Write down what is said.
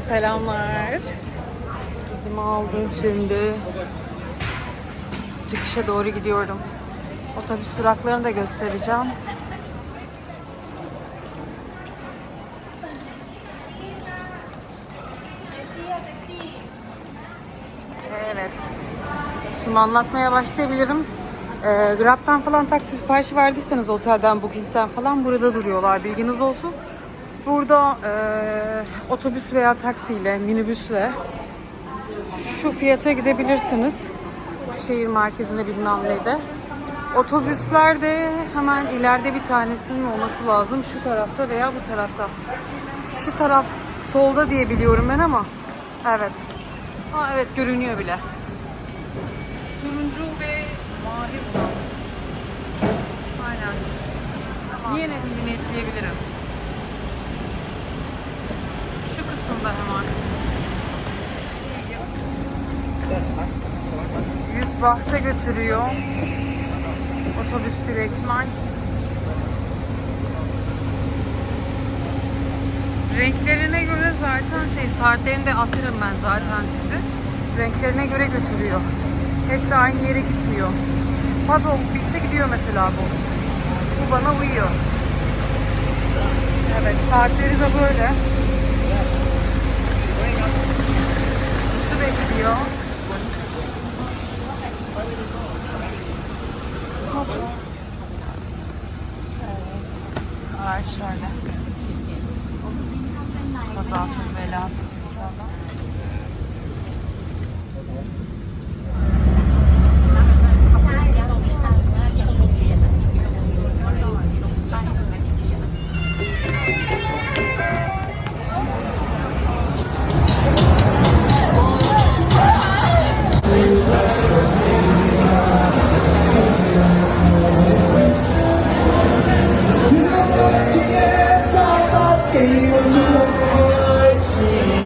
selamlar. Kızımı aldım şimdi. Çıkışa doğru gidiyorum. Otobüs duraklarını da göstereceğim. Evet. Şimdi anlatmaya başlayabilirim. Ee, Grab'dan falan taksi siparişi verdiyseniz otelden, Booking'den falan burada duruyorlar. Bilginiz olsun. Burada eee, otobüs veya taksiyle, minibüsle şu fiyata gidebilirsiniz. Şehir merkezine bilmem neyde. Otobüsler de hemen ileride bir tanesinin olması lazım. Şu tarafta veya bu tarafta. Şu taraf solda diye biliyorum ben ama. Evet. Ha evet görünüyor bile. Turuncu ve mavi olan. Aynen. Yine netleyebilirim. Kısımda hemen. Yüzbaht'a götürüyor. Otobüs direktman. Renklerine göre zaten şey saatlerini de atarım ben zaten sizi. Renklerine göre götürüyor. Hepsi aynı yere gitmiyor. Puzzle Beach'e gidiyor mesela bu. Bu bana uyuyor. Evet saatleri de böyle. Şu da gidiyor. Evet şöyle. Kazasız belasız inşallah.